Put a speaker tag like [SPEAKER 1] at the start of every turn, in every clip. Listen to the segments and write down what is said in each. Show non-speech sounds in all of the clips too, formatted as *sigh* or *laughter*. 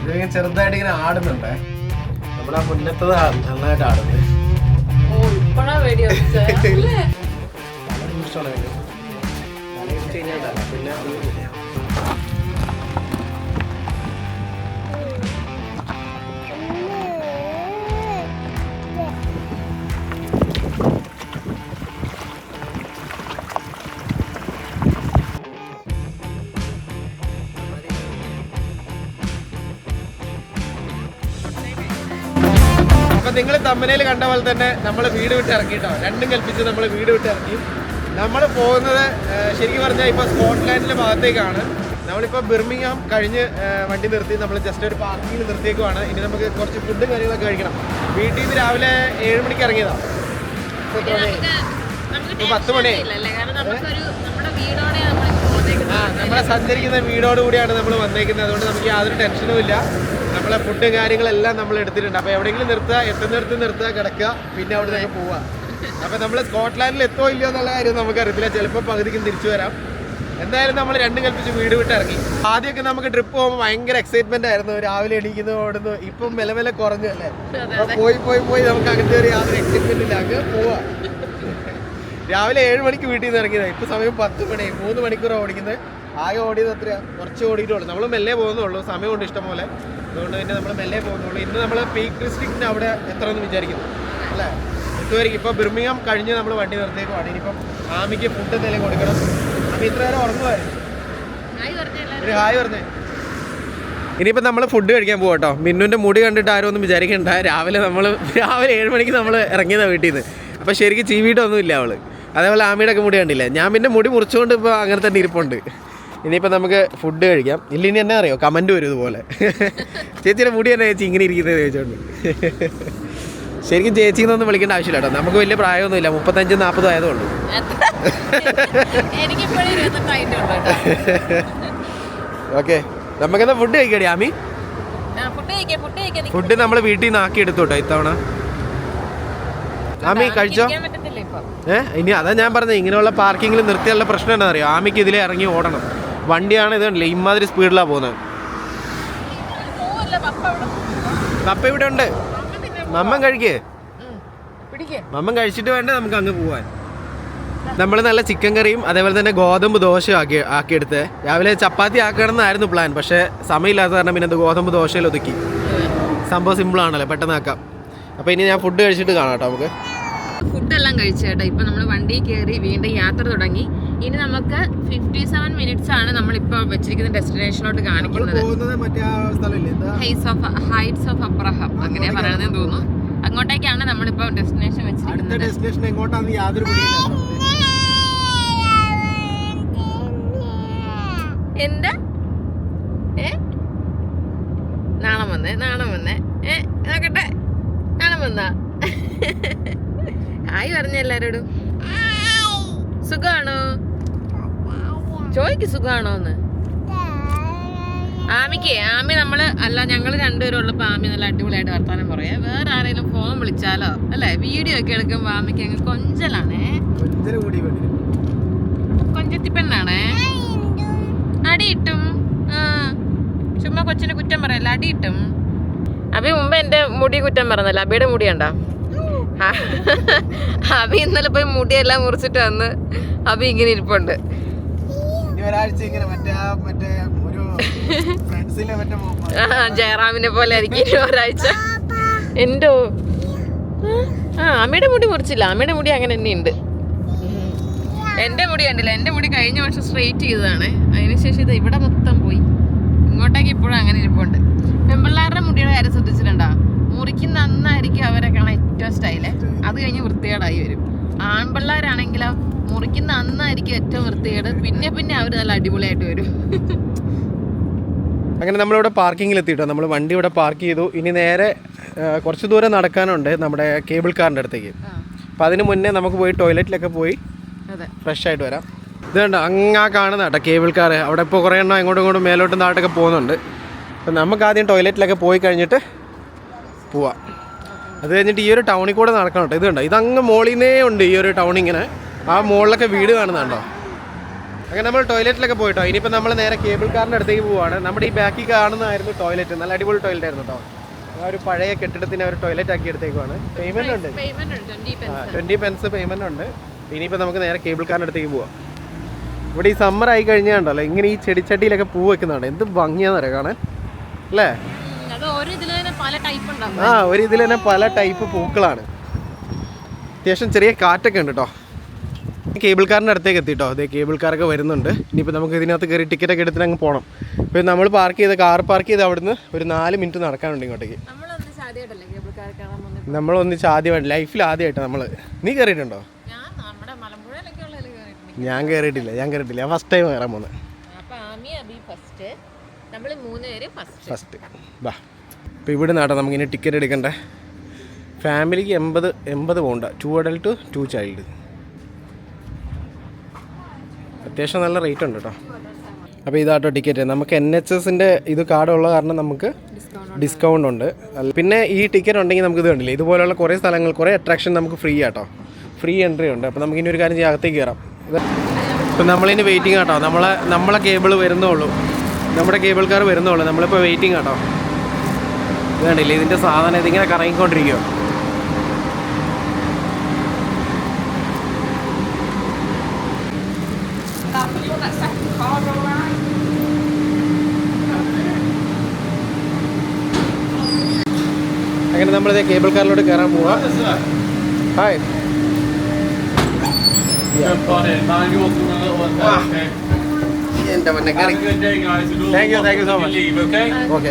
[SPEAKER 1] ഇതിങ്ങനെ ചെറുതായിട്ട് ഇങ്ങനെ ആടുന്നുണ്ടേ. നമ്മളാ മുന്നത്തത് നന്നായിട്ട് ആടുന്നത്. ഇഷ്ടമാണ് പിന്നെ നിങ്ങൾ തമ്മനയിൽ കണ്ട പോലെ തന്നെ നമ്മൾ വീട് വിട്ട് ഇറങ്ങിട്ടോ രണ്ടും കൽപ്പിച്ച് നമ്മൾ വീട് വിട്ട് ഇറക്കി നമ്മൾ പോകുന്നത് ശരിക്കും പറഞ്ഞാൽ ഇപ്പോൾ സ്കോട്ട്ലാൻഡിന്റെ ഭാഗത്തേക്കാണ്. നമ്മളിപ്പോൾ ബിർമിംഗാം കഴിഞ്ഞ് വണ്ടി നിർത്തി നമ്മൾ ജസ്റ്റ് ഒരു പാർക്കിങ്ങിൽ നിർത്തിയേക്കുവാണ്. ഇനി നമുക്ക് കുറച്ച് ഫുഡും കാര്യങ്ങളൊക്കെ കഴിക്കണം. വീട്ടിൽ നിന്ന് രാവിലെ ഏഴ് മണിക്ക് ഇറങ്ങിയതാണ് പത്ത് മണി. ആ നമ്മളെ സഞ്ചരിക്കുന്ന വീടോട് കൂടിയാണ് നമ്മൾ വന്നേക്കുന്നത്. അതുകൊണ്ട് നമുക്ക് യാതൊരു ടെൻഷനും ഇല്ല. നമ്മളെ ഫുഡും കാര്യങ്ങളെല്ലാം നമ്മൾ എടുത്തിട്ടുണ്ട്. അപ്പോൾ എവിടെയെങ്കിലും നിർത്തുക എത്തുന്നിടത്ത് നിർത്തുക കിടക്കുക പിന്നെ അവിടെ നിന്ന് പോവുക. അപ്പോൾ നമ്മൾ സ്കോട്ട്ലാൻഡിൽ എത്തോ ഇല്ലയോ എന്നുള്ള കാര്യം നമുക്കറിയത്തില്ല. ചിലപ്പോൾ പകുതിക്കും തിരിച്ചു വരാം. എന്തായാലും നമ്മൾ രണ്ടും കൽപ്പിച്ച് വീട് വിട്ട് ഇറങ്ങി. ആദ്യമൊക്കെ നമുക്ക് ട്രിപ്പ് പോകുമ്പോൾ ഭയങ്കര എക്സൈറ്റ്മെന്റ് ആയിരുന്നു. രാവിലെ എണീക്കുന്നത് ഓടുന്നു. ഇപ്പം മെല്ലെ മെല്ലെ കുറഞ്ഞു അല്ലേ? പോയി പോയി പോയി നമുക്ക് അങ്ങനത്തെ ഒരു യാതൊരു എക്സൈറ്റ്മെന്റ് ഇല്ല. അങ്ങ് പോവാ. രാവിലെ ഏഴ് മണിക്ക് വീട്ടിൽ നിന്ന് ഇറങ്ങിയതാണ് ഇപ്പൊ സമയം പത്ത് മണി മൂന്ന് മണിക്കൂർ ഓടിക്കുന്നത്. ആകെ ഓടിയത് എത്ര കുറച്ച് ഓടിയിട്ടുള്ളൂ. നമ്മൾ മെല്ലെ പോകുന്നുള്ളൂ. സമയമുണ്ട് ഇഷ്ടംപോലെ. അതുകൊണ്ട് തന്നെ നമ്മൾ മെല്ലെ പോകുന്നുള്ളൂ. ഇന്ന് നമ്മൾ പീക്ക് ഡിസ്ട്രിക്റ്റിന് അവിടെ എത്ര എന്ന് വിചാരിക്കുന്നു. അല്ലേ? എത്തുമായിരിക്കും ഇപ്പോൾ ബിർമിംഗം കഴിഞ്ഞ് നമ്മൾ വണ്ടി നിർത്തിയേക്കുവാണ്. ഇനിയിപ്പം ആമിക്ക് ഫുഡ് എന്തെങ്കിലും കൊടുക്കണം. ആമി ഇത്ര നേരം ഉറങ്ങുമായിരുന്നു? ഒരു ഹായ് പറഞ്ഞേ. ഇനിയിപ്പോൾ നമ്മൾ ഫുഡ് കഴിക്കാൻ പോകാം കേട്ടോ മിന്നുവിന്റെ മുടി കണ്ടിട്ട് ആരും ഒന്നും വിചാരിക്കണ്ട. രാവിലെ നമ്മൾ രാവിലെ ഏഴ് മണിക്ക് നമ്മൾ ഇറങ്ങിയതാണ് വീട്ടിൽ നിന്ന് അപ്പോൾ ശരിക്കും ചീവിയിട്ടൊന്നുമില്ല അവൾ. അതേപോലെ ആമിയുടെ ഒക്കെ മുടി കണ്ടില്ല? ഞാൻ പിന്നെ മുടി മുറിച്ചുകൊണ്ട് ഇപ്പോൾ അങ്ങനെ തന്നെ ഇരിപ്പുണ്ട്. ഇനിയിപ്പോൾ നമുക്ക് ഫുഡ് കഴിക്കാം. ഇല്ല ഇനി എന്നെ അറിയോ? കമന്റ് വരും ഇതുപോലെ. ചേച്ചിയുടെ മുടി തന്നെ ചേച്ചി ഇങ്ങനെ ഇരിക്കുന്നത് ചോദിച്ചോണ്ട്. ശരിക്കും ചേച്ചി എന്നൊന്നും വിളിക്കേണ്ട ആവശ്യമില്ല കേട്ടോ. നമുക്ക് വലിയ പ്രായമൊന്നുമില്ല. മുപ്പത്തഞ്ച് നാൽപ്പത് ആയതുകൊണ്ട്. ഓക്കെ നമുക്കെന്നാ ഫുഡ് കഴിക്കടി ആമി?
[SPEAKER 2] ഫുഡ്
[SPEAKER 1] നമ്മൾ വീട്ടിൽ നിന്ന് ആക്കി എടുത്തു കേട്ടോ ഇത്തവണ. ആമി കഴിച്ചോ? ഏഹ്. ഇനി അതാ ഞാൻ പറഞ്ഞത്. ഇങ്ങനെയുള്ള പാർക്കിങ്ങിൽ നിർത്തിയുള്ള പ്രശ്നം എന്താ അറിയോ ആമിക്ക് ഇതിലേ ഇറങ്ങി ഓടണം. വണ്ടിയാണ് ഇത് കണ്ടില്ലേ? ഇമാതിരി സ്പീഡിലാണ് പോകുന്നത്.
[SPEAKER 2] പപ്പ
[SPEAKER 1] ഇവിടെ ഉണ്ട്. മമ്മൻ കഴിക്കേ. മമ്മൻ കഴിച്ചിട്ട് വേണ്ട നമുക്ക് അങ്ങ് പോവാൻ. നമ്മൾ നല്ല ചിക്കൻ കറിയും അതേപോലെ തന്നെ ഗോതമ്പ് ദോശ ആക്കി ആക്കിയെടുത്ത്. രാവിലെ ചപ്പാത്തി ആക്കണമെന്നായിരുന്നു പ്ലാൻ പക്ഷേ സമയമില്ലാത്ത കാരണം പിന്നെ ഗോതമ്പ് ദോശയിൽ ഒതുക്കി. സംഭവം സിമ്പിളാണല്ലോ പെട്ടെന്ന് ആക്കാം. അപ്പോൾ ഇനി ഞാൻ ഫുഡ് കഴിച്ചിട്ട് കാണാം കേട്ടോ നമുക്ക്.
[SPEAKER 2] ഫുഡെല്ലാം കഴിച്ചേട്ടാ. ഇപ്പൊ നമ്മൾ വണ്ടി കയറി വീണ്ടും യാത്ര തുടങ്ങി. ഇനി നമുക്ക് ഫിഫ്റ്റി സെവൻ മിനിറ്റ്സ് ആണ് നമ്മളിപ്പോ വെച്ചിരിക്കുന്ന ഡെസ്റ്റിനേഷനിലോട്ട് കാണിക്കുന്നത്. ഹൈറ്റ്സ് ഓഫ് അബ്രഹാം അങ്ങനെയാ പറയണതെന്ന് തോന്നുന്നു. അങ്ങോട്ടേക്കാണ് നമ്മളിപ്പോ ഡെസ്റ്റിനേഷൻ വെച്ചിരിക്കുന്നത്.
[SPEAKER 1] ഡെസ്റ്റിനേഷൻ എങ്ങോട്ടാണെന്ന് യാതൊരു
[SPEAKER 2] എന്താ? ഏ? നാണം വന്നേ നാണം വന്നേ. ഏ നോക്കട്ടെ. നാണം വന്നാ? *laughs* ഹായ് പറഞ്ഞ എല്ലാരോടും. സുഖാണോ ചോയ്ക്ക് സുഖാണോ എന്ന് ആമിക്ക് ആമി നമ്മൾ അല്ല ഞങ്ങൾ രണ്ടുപേരും ഉള്ളപ്പോ ആമി നല്ല അടിപൊളിയായിട്ട് വർത്താനം പറയാ. വേറെ ആരെങ്കിലും ഫോൺ വിളിച്ചാലോ? അല്ലെ? വീഡിയോ ഒക്കെ എടുക്കുമ്പോ ആമിക്ക് അങ്ങ് കൊഞ്ചലാണേ.
[SPEAKER 1] വേണ്ടി
[SPEAKER 2] കൊഞ്ചത്തിപ്പെണ്ണാണേ? അടിയിട്ടും ചുമ്മാ കൊച്ചിനെ കുറ്റം പറയല്ല അടിയിട്ടും അബി മുമ്പ് എന്റെ മുടി കുറ്റം പറഞ്ഞല്ല. അബിയുടെ മുടി കണ്ടാ? അബി ഇന്നലെ പോയി മുടിയെല്ലാം മുറിച്ചിട്ട് വന്ന് അബി ഇങ്ങനെ ഇരിപ്പുണ്ട്.
[SPEAKER 1] ഇങ്ങനെ മറ്റേ മറ്റേ ഒരു മറ്റേ
[SPEAKER 2] ജയറാമിനെ പോലെ ആയിരിക്കും ഒരാഴ്ച. എന്തോ? ആ അമ്മയുടെ മുടി മുറിച്ചില്ല. അമ്മയുടെ മുടി അങ്ങനെ തന്നെ ഉണ്ട് എന്റെ മുടി കണ്ടില്ല? എന്റെ മുടി കഴിഞ്ഞ വർഷം സ്ട്രെയിറ്റ് ചെയ്തതാണ്. അതിനുശേഷം ഇത് ഇവിടെ മൊത്തം പോയി. ഇങ്ങോട്ടേക്ക് ഇപ്പോഴും അങ്ങനെ ഇരിപ്പുണ്ട്. പെമ്പിള്ളാരുടെ മുടിയുടെ കാര്യം ശ്രദ്ധിച്ചിട്ടുണ്ടോ? മുറിക്കുന്ന അന്നായിരിക്കും അവരെ കാണാൻ ഏറ്റവും സ്റ്റൈൽ അത് കഴിഞ്ഞ് വൃത്തികേടായി വരും. ആൺപിള്ളേരാണെങ്കിലോ മുറിക്കുന്ന അന്നായിരിക്കും ഏറ്റവും വൃത്തികേട്. പിന്നെ പിന്നെ അവർ നല്ല അടിപൊളിയായിട്ട് വരും.
[SPEAKER 1] അങ്ങനെ നമ്മളിവിടെ പാർക്കിങ്ങിൽ എത്തിയിട്ടോ നമ്മൾ വണ്ടി ഇവിടെ പാർക്ക് ചെയ്തു. ഇനി നേരെ കുറച്ച് ദൂരം നടക്കാനുണ്ട് നമ്മുടെ കേബിൾ കാറിന്റെ അടുത്തേക്ക്. അപ്പം അതിന് മുന്നേ നമുക്ക് പോയി ടോയ്ലറ്റിലൊക്കെ പോയി ഫ്രഷ് ആയിട്ട് വരാം. ഇത് കണ്ടോ? അങ്ങാ കാണുന്ന കേട്ടോ കേബിൾ കാർ അവിടെ ഇപ്പോൾ കുറേ എണ്ണം അങ്ങോട്ടും ഇങ്ങോട്ടും മേലോട്ടും താഴോട്ടൊക്കെ പോകുന്നുണ്ട്. അപ്പം നമുക്ക് ആദ്യം ടോയ്ലറ്റിലൊക്കെ പോയി കഴിഞ്ഞിട്ട് പോവാം. അത് കഴിഞ്ഞിട്ട് ഈ ഒരു ടൗണിൽ കൂടെ നടക്കണം കേട്ടോ. ഇത് കണ്ടോ? ഇതങ്ങ് മോളിന്നേ ഉണ്ട് ഈ ഒരു ടൗൺ ഇങ്ങനെ. ആ മുകളിലൊക്കെ വീട് കാണുന്നുണ്ടോ? അങ്ങനെ നമ്മൾ ടോയ്ലറ്റിലൊക്കെ പോയിട്ടോ. ഇനിയിപ്പോൾ നമ്മൾ നേരെ കേബിൾ കാറിന്റെ അടുത്തേക്ക് പോവുകയാണ് നമ്മുടെ ഈ ബാക്കിൽ കാണുന്നതായിരുന്നു ടോയ്ലറ്റ്. നല്ല അടിപൊളി ടോയ്ലറ്റ് ആയിരുന്നു കേട്ടോ. ആ ഒരു പഴയ കെട്ടിടത്തിന് ഒരു ടോയ്ലറ്റ് ആക്കി എടുത്തേക്കുവാണ്. പേയ്മെന്റ് ഉണ്ട്.
[SPEAKER 2] ട്വന്റി
[SPEAKER 1] ട്വന്റി പെൻസ് പേയ്മെന്റ് ഉണ്ട്. ഇനിയിപ്പോൾ നമുക്ക് നേരെ കേബിൾ കാറിന്റെ അടുത്തേക്ക് പോവാം. ഇവിടെ ഈ സമ്മർ ആയി കഴിഞ്ഞാണ്ടല്ലോ ഇങ്ങനെ ഈ ചെടിച്ചട്ടിയിലൊക്കെ പൂ വെക്കുന്നുണ്ട് എന്ത് ഭംഗിയാന്നറിയാം കാണാൻ? അല്ലേ? ആ ഒരു ഇതിൽ തന്നെ പല ടൈപ്പ് പൂക്കളാണ്. അത്യാവശ്യം ചെറിയ കാറ്റൊക്കെ ഉണ്ട് കേട്ടോ കേബിൾ കാറിന്റെ അടുത്തേക്ക് എത്തിട്ടോ. അതെ കേബിൾ കാറൊക്കെ വരുന്നുണ്ട്. ഇനിയിപ്പോൾ നമുക്ക് ഇതിനകത്ത് കയറി ടിക്കറ്റ് ഒക്കെ എടുത്തിട്ട് അങ്ങ് പോകണം ഇപ്പോൾ നമ്മൾ പാർക്ക് ചെയ്ത കാർ പാർക്ക് ചെയ്ത് അവിടുന്ന് ഒരു നാല് മിനിറ്റ് നടക്കാനുണ്ട് ഇങ്ങോട്ടേക്ക്. നമ്മൾ ഒന്നിച്ച് ആദ്യമായിട്ട് ലൈഫിൽ ആദ്യമായിട്ട് നമ്മൾ. നീ കയറിയിട്ടുണ്ടോ
[SPEAKER 2] ഞാൻ
[SPEAKER 1] കയറിയിട്ടില്ല ഞാൻ കയറിയിട്ടില്ല ഫസ്റ്റ് ടൈം കയറാൻ പോകുന്നത്.
[SPEAKER 2] നമ്മൾ ഫസ്റ്റ്
[SPEAKER 1] ബാ. ഇപ്പോൾ ഇവിടെ നാട്ടോ നമുക്കിനി ടിക്കറ്റ് എടുക്കണ്ടേ? ഫാമിലിക്ക് എൺപത് എൺപത് പോണ്ട. ടു അഡൽട്ട് ടു ചൈൽഡ് അത്യാവശ്യം നല്ല റേറ്റ് ഉണ്ട് കേട്ടോ അപ്പോൾ ഇതാട്ടോ ടിക്കറ്റ് നമുക്ക് എൻ എച്ച് എസിന്റെ ഇത് കാർഡ് ഉള്ള കാരണം നമുക്ക് ഡിസ്കൗണ്ട് ഉണ്ട്. പിന്നെ ഈ ടിക്കറ്റ് ഉണ്ടെങ്കിൽ നമുക്ക് ഇത് കണ്ടില്ലേ? ഇതുപോലെയുള്ള കുറേ സ്ഥലങ്ങൾ കുറേ അട്രാക്ഷൻ നമുക്ക് ഫ്രീ ആട്ടോ. ഫ്രീ എൻട്രി ഉണ്ട്. അപ്പോൾ നമുക്ക് ഇനി ഒരു കാര്യം ചെയ്യാം. അകത്തേക്ക് കയറാം ഇപ്പം നമ്മളിനി വെയിറ്റിംഗ് ആട്ടോ. നമ്മളെ നമ്മളെ കേബിൾ വരുന്നുള്ളൂ നമ്മുടെ കേബിൾ കാർ വരുന്നുള്ളൂ നമ്മളിപ്പോൾ വെയിറ്റിംഗ് ആട്ടോ. ഇത് കണ്ടില്ലേ? ഇതിന്റെ സാധനം ഇതിങ്ങനെ കറങ്ങിക്കൊണ്ടിരിക്കുക അങ്ങനെ നമ്മളിത് കേബിൾ കാറിലോട്ട് കയറാൻ പോവാ. Hi
[SPEAKER 3] Jump on in,
[SPEAKER 1] thank you so much
[SPEAKER 3] little one. Okay.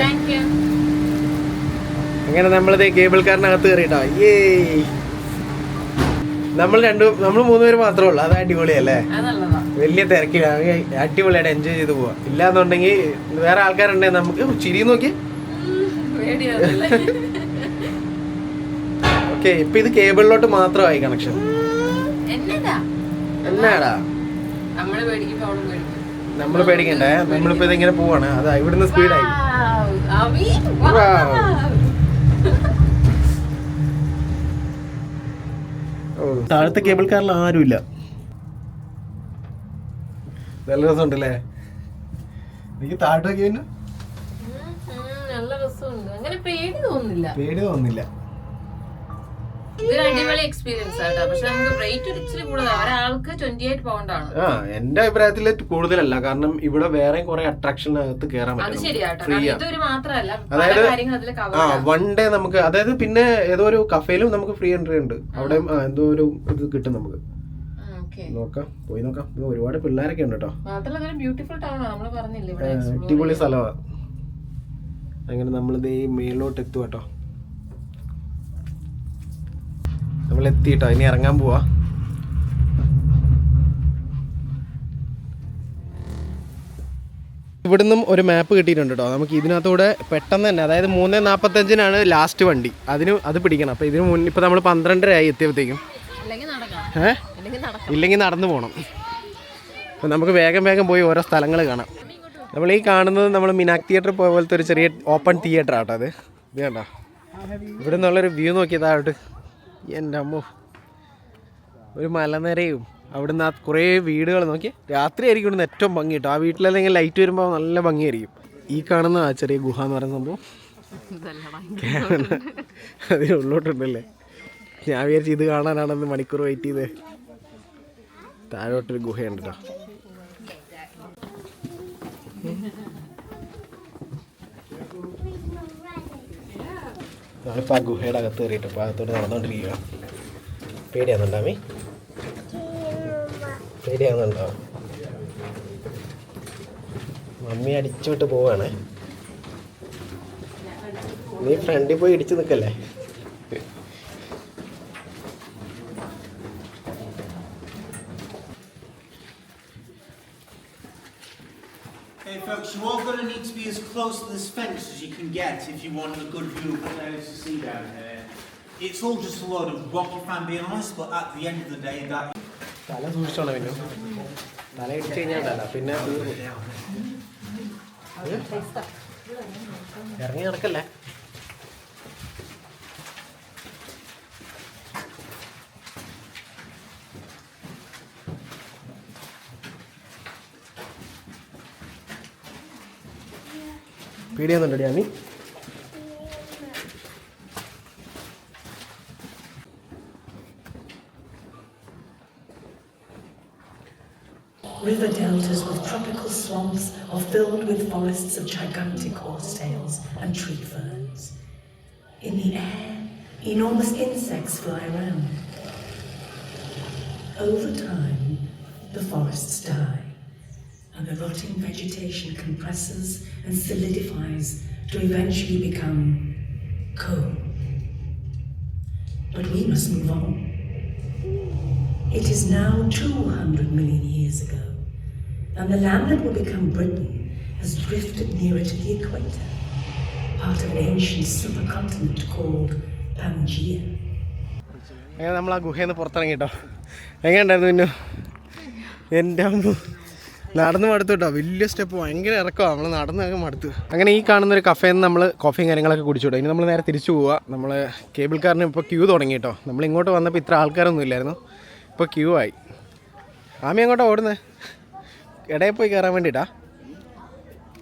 [SPEAKER 1] അങ്ങനെ നമ്മളിത് കേബിൾ കാറിനകത്ത് കയറിട്ടോ ഏ നമ്മൾ രണ്ടു നമ്മൾ മൂന്ന് പേര് മാത്രമേ ഉള്ളൂ. അത് അടിപൊളിയല്ലേ? വലിയ തിരക്കിലാണ് അടിപൊളിയായിട്ട് എൻജോയ് ചെയ്ത് പോവാം. ഇല്ലാന്നുണ്ടെങ്കിൽ വേറെ ആൾക്കാരുണ്ടെങ്കിൽ നമുക്ക് ചിരി നോക്കി. ഓക്കെ *laughs* ഇപ്പൊ ഇത് കേബിളിലോട്ട് മാത്രമായി കണക്ഷൻ എന്നാടാ? നമ്മൾ പേടിക്കണ്ടേ? നമ്മളിപ്പോ ഇതിങ്ങനെ പോവാണ്. അതാ ഇവിടുന്ന് സ്പീഡായി താഴത്തെ കേബിൾ കാറിൽ ആരുമില്ല. നല്ല രസമുണ്ട് അല്ലേ എനിക്ക് താഴത്തെ
[SPEAKER 2] ഉം, നല്ല രസമുണ്ട്. അങ്ങനെ പേടി തോന്നുന്നില്ല.
[SPEAKER 1] പേടി തോന്നുന്നില്ല.
[SPEAKER 2] ഇതൊരു അടിപൊളി എക്സ്പീരിയൻസ് ആട്ടോ. പക്ഷെ നമുക്ക് റേറ്റ് ഒരു ഇച്ചിരി കൂടുതലാണ് ഒരാൾക്ക് ട്വന്റി എയ്റ്റ് പൗണ്ട് ആണ്.
[SPEAKER 1] ആ എന്റെ അഭിപ്രായത്തിൽ കൂടുതലല്ല. കാരണം ഇവിടെ വേറെ കുറെ അട്രാക്ഷനകത്ത് കയറാൻ
[SPEAKER 2] അത്
[SPEAKER 1] പറ്റും
[SPEAKER 2] ശരിയാട്ടോ.
[SPEAKER 1] ആ.
[SPEAKER 2] ഇതൊരു പല
[SPEAKER 1] അതായത്
[SPEAKER 2] കാര്യങ്ങൾ അതിൽ
[SPEAKER 1] ആ വൺ ഡേ നമുക്ക് അതായത് പിന്നെ ഏതോ ഒരു കഫേയിലും നമുക്ക് ഫ്രീ എൻട്രി ഉണ്ട്. അവിടെ എന്തോ ഒരു ഇത് കിട്ടും നമുക്ക്.
[SPEAKER 2] ഓക്കെ
[SPEAKER 1] നോക്കാം. പോയി നോക്കാം. ഇത് ഒരുപാട് പിള്ളേരൊക്കെ ഉണ്ട് കേട്ടോ.
[SPEAKER 2] ബ്യൂട്ടിഫുൾ ടൗൺ ആണ്. നമ്മൾ പറഞ്ഞില്ലേ ഇവിടെ explore
[SPEAKER 1] അടിപൊളി. സ്ഥലമാണ് അങ്ങനെ നമ്മളിത് ഈ മേളിലോട്ട് എത്തുവാട്ടോ കേട്ടോ. നമ്മൾ എത്തിയിട്ടോ ഇനി ഇറങ്ങാൻ പോവാ. ഇവിടുന്നും ഒരു മാപ്പ് കിട്ടിയിട്ടുണ്ട് കേട്ടോ നമുക്ക് ഇതിനകത്തൂടെ പെട്ടെന്ന് തന്നെ അതായത് മൂന്ന് നാൽപ്പത്തഞ്ചിനാണ് ലാസ്റ്റ് വണ്ടി. അതിന് അത് പിടിക്കണം. അപ്പോൾ ഇതിന് മുന്നേ ഇപ്പോൾ നമ്മൾ പന്ത്രണ്ടര ആയി എത്തിയപ്പോഴത്തേക്കും ഏഹ് ഇല്ലെങ്കിൽ നടന്നു പോകണം അപ്പോൾ നമുക്ക് വേഗം വേഗം പോയി ഓരോ സ്ഥലങ്ങൾ കാണാം. നമ്മൾ ഈ കാണുന്നത് നമ്മൾ മിനാക് തിയേറ്റർ പോയ പോലത്തെ ഒരു ചെറിയ ഓപ്പൺ തിയേറ്റർ ആട്ടോ അത്. ഇത് കണ്ടോ? ഇവിടെ നിന്നുള്ളൊരു വ്യൂ നോക്കിയതായിട്ട് എന്റെ അമ്മോ. ഒരു മലനിരയും. അവിടുന്ന് ആ കുറേ വീടുകൾ നോക്കി. രാത്രി ആയിരിക്കും ഇവിടുന്ന് ഏറ്റവും ഭംഗി കിട്ടും. ആ വീട്ടിലല്ലെങ്കിൽ ലൈറ്റ് വരുമ്പോൾ നല്ല ഭംഗിയായിരിക്കും. ഈ കാണുന്ന ആ ചെറിയ ഗുഹ എന്ന് പറയുന്ന സംഭവം. അതിന് ഉള്ളോട്ടുണ്ടല്ലേ? ഞാൻ വിചാരിച്ചു ഇത് കാണാനാണെന്ന് മണിക്കൂർ വെയിറ്റ് ചെയ്ത്. താഴോട്ടൊരു ഗുഹയുണ്ട് കേട്ടോ. നമ്മളിപ്പോൾ ആ ഗുഹയുടെ അകത്ത് കയറിയിട്ട് ഇപ്പോൾ അകത്തോട്ട് നടന്നുകൊണ്ടിരിക്കുക പേടിയാകുന്നുണ്ടാമി പേടിയാകുന്നുണ്ടോ മമ്മി അടിച്ചോട്ട് പോവാണ്. നീ ഫ്രണ്ടിൽ പോയി ഇടിച്ചു നിൽക്കല്ലേ?
[SPEAKER 4] Okay, folks, you all going to need to be as close to this fence as you can get if you want a good view of what there is to see down here. It's all just a load of rock, if I'm being honest, but at the end of the day, that
[SPEAKER 1] തല സൂക്ഷിച്ചോളാം പിന്നെ തല ഇടിച്ചു കഴിഞ്ഞാൽ പിന്നെ തീർന്നു. ഇറങ്ങി നടക്കല്ലേ പേടിയൊന്നുണ്ടടി Ami
[SPEAKER 5] River deltas with tropical swamps are filled with forests of gigantic horsetails and tree ferns. In the air, enormous insects fly around. Over time, the forests die, and the rotting vegetation compresses and solidifies to eventually become coal. But we must move on. It is now 200 million years ago, and the land that will become Britain has drifted nearer to the equator, part of an ancient supercontinent called Pangea.
[SPEAKER 1] അങ്ങനെ നമ്മൾ ആ ഗുഹയിൽ നിന്ന് പുറത്തിറങ്ങി കേട്ടോ എങ്ങനെയുണ്ടായിരുന്നു പിന്നെ എൻ്റെ അമ്മ നടന്ന് മടുത്തു കേട്ടോ. വലിയ സ്റ്റെപ്പ് ഭയങ്കര ഇറക്കമാണ് നമ്മൾ നടന്നൊക്കെ മടുത്തു. അങ്ങനെ ഈ കാണുന്ന ഒരു കഫേയിൽ നിന്ന് നമ്മൾ കോഫിയും കാര്യങ്ങളൊക്കെ കുടിച്ചു കേട്ടോ ഇനി നമ്മൾ നേരെ തിരിച്ചു പോവുക നമ്മൾ കേബിൾ കാറിന് ഇപ്പോൾ ക്യൂ തുടങ്ങി കേട്ടോ. നമ്മൾ ഇങ്ങോട്ട് വന്നപ്പോൾ ഇത്ര ആൾക്കാരൊന്നും ഇല്ലായിരുന്നു. ഇപ്പോൾ ക്യൂ ആയി. ആമി അങ്ങോട്ടാ ഓടുന്നത് ഇടയിൽ പോയി കയറാൻ വേണ്ടിയിട്ടാ